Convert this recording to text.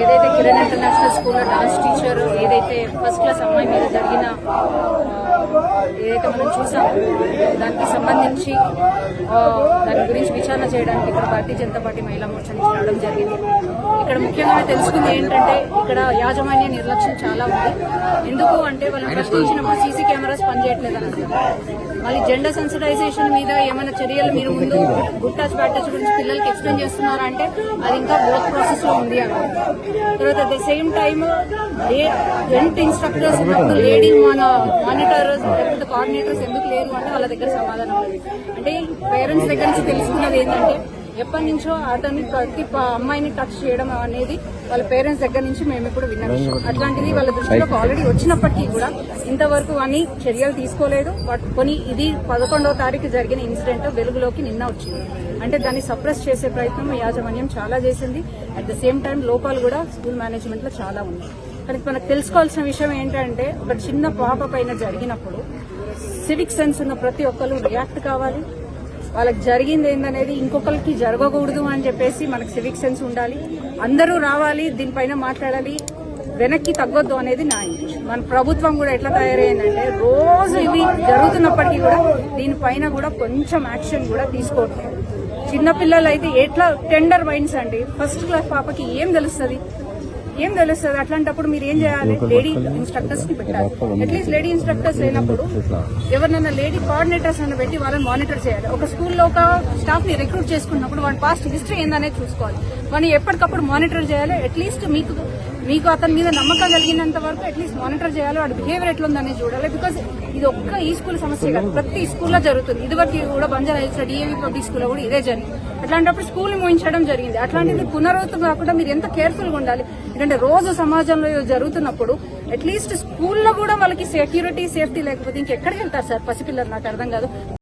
ఏదైతే కిరణ్ ఇంటర్నేషనల్ స్కూల్లో dance teacher ఏదైతే ఫస్ట్ క్లాస్ అమ్మాయి మీద జరిగిన ఏదైతే మనం చూసామో దానికి సంబంధించి దాని గురించి విచారణ చేయడానికి ఇక్కడ భారతీయ జనతా పార్టీ మహిళా మోర్చా నుంచి రావడం జరిగింది. ఇక్కడ ముఖ్యంగా తెలుసుకుంది ఏంటంటే ఇక్కడ యాజమాన్య నిర్లక్ష్యం చాలా ఉంది. ఎందుకు అంటే వాళ్ళు ప్రశ్నించినప్పుడు సీసీ కెమెరాస్ పనిచేయట్లేదు అని అంటారు. మళ్ళీ జెండర్ సెన్సిటైజేషన్ మీద ఏమైనా చర్యలు మీరు ముందు గుడ్ టచ్ బ్యాడ్ టచ్ గురించి పిల్లలకి ఎక్స్ప్లెయిన్ చేస్తున్నారా అంటే అది ఇంకా వర్క్ ప్రాసెస్లో ఉంది అని తర్వాత at the same time gent instructors ఉన్నప్పుడు లేడీ మన మానిటర్స్ లేకపోతే కోఆర్డినేటర్స్ ఎందుకు లేరు అంటే వాళ్ళ దగ్గర సమాధానం అంటే పేరెంట్స్ దగ్గర నుంచి తెలుసుకున్నది ఏంటంటే ఎప్పటి నుంచో అతన్ని ప్రతి అమ్మాయిని టచ్ చేయడం అనేది వాళ్ళ పేరెంట్స్ దగ్గర నుంచి మేము ఇప్పుడు విన్న. విషయం అట్లాంటిది వాళ్ళ దృష్టిలోకి ఆల్రెడీ వచ్చినప్పటికీ కూడా ఇంతవరకు అని చర్యలు తీసుకోలేదు. బట్ కొని ఇది పదకొండవ తారీఖు జరిగిన ఇన్సిడెంట్ వెలుగులోకి నిన్న వచ్చింది. అంటే దాన్ని సప్రెస్ చేసే ప్రయత్నం యాజమాన్యం చాలా చేసింది. అట్ ద సేమ్ టైం లోపాలు కూడా స్కూల్ మేనేజ్మెంట్లో చాలా ఉంది కానీ మనకు తెలుసుకోవాల్సిన విషయం ఏంటంటే ఒక చిన్న పాప పైన జరిగినప్పుడు సివిక్ సెన్స్ ఉన్న ప్రతి ఒక్కరు రియాక్ట్ కావాలి. వాళ్ళకి జరిగింది ఏందనేది ఇంకొకరికి జరగకూడదు అని చెప్పేసి మనకు సివిక్ సెన్స్ ఉండాలి. అందరూ రావాలి దీనిపైన మాట్లాడాలి. వెనక్కి తగ్గొద్దు అనేది నా మన ప్రభుత్వం కూడా ఎట్లా తయారైందంటే రోజు ఇవి జరుగుతున్నప్పటికీ కూడా దీనిపైన కూడా కొంచెం యాక్షన్ కూడా తీసుకోవట్లేదు చిన్నపిల్లలు అయితే ఎట్లా టెండర్ మైండ్స్ అండి? ఫస్ట్ క్లాస్ పాపకి ఏం తెలుస్తుంది? ఏం తెలుస్తుంది? అట్లాంటప్పుడు మీరు ఏం చేయాలి? లేడీ ఇన్స్ట్రక్టర్స్ని పెట్టాలి. అట్లీస్ట్ లేడీ ఇన్స్ట్రక్టర్స్ లేనప్పుడు ఎవరినైనా లేడీ కోఆర్డినేటర్స్ అని పెట్టి వాళ్ళని మానిటర్ చేయాలి. ఒక స్కూల్లో ఒక స్టాఫ్ని రిక్రూట్ చేసుకున్నప్పుడు వాడి పాస్ట్ హిస్టరీ ఏందనేది చూసుకోవాలి. వాడిని ఎప్పటికప్పుడు మానిటర్ చేయాలి. అట్లీస్ట్ మీకు మీకు అతని మీద నమ్మకం కలిగినంత వరకు అట్లీస్ట్ మానిటర్ చేయాలి. వాడి బిహేవియర్ ఎట్లుందనేది చూడాలి. బికాస్ ఇది ఒక్క ఈ స్కూల్ సమస్య కాదు. ప్రతి స్కూల్లో జరుగుతుంది. ఇదివరకు కూడా బంజారా హిల్స్ డిఏవి పబ్లిక్ స్కూల్లో కూడా ఇదే జరిగింది. అట్లాంటప్పుడు స్కూల్ మూయించడం జరిగింది. అట్లాంటిది పునరావృతం కాకుండా మీరు ఎంత కేర్ఫుల్గా ఉండాలి. ఎందుకంటే రోజు సమాజంలో జరుగుతున్నప్పుడు అట్లీస్ట్ స్కూల్లో కూడా వాళ్ళకి సెక్యూరిటీ సేఫ్టీ లేకపోతే ఇంకెక్కడికి వెళ్తారు సార్? పసిపిల్లలు నాకు అర్థం కాదు.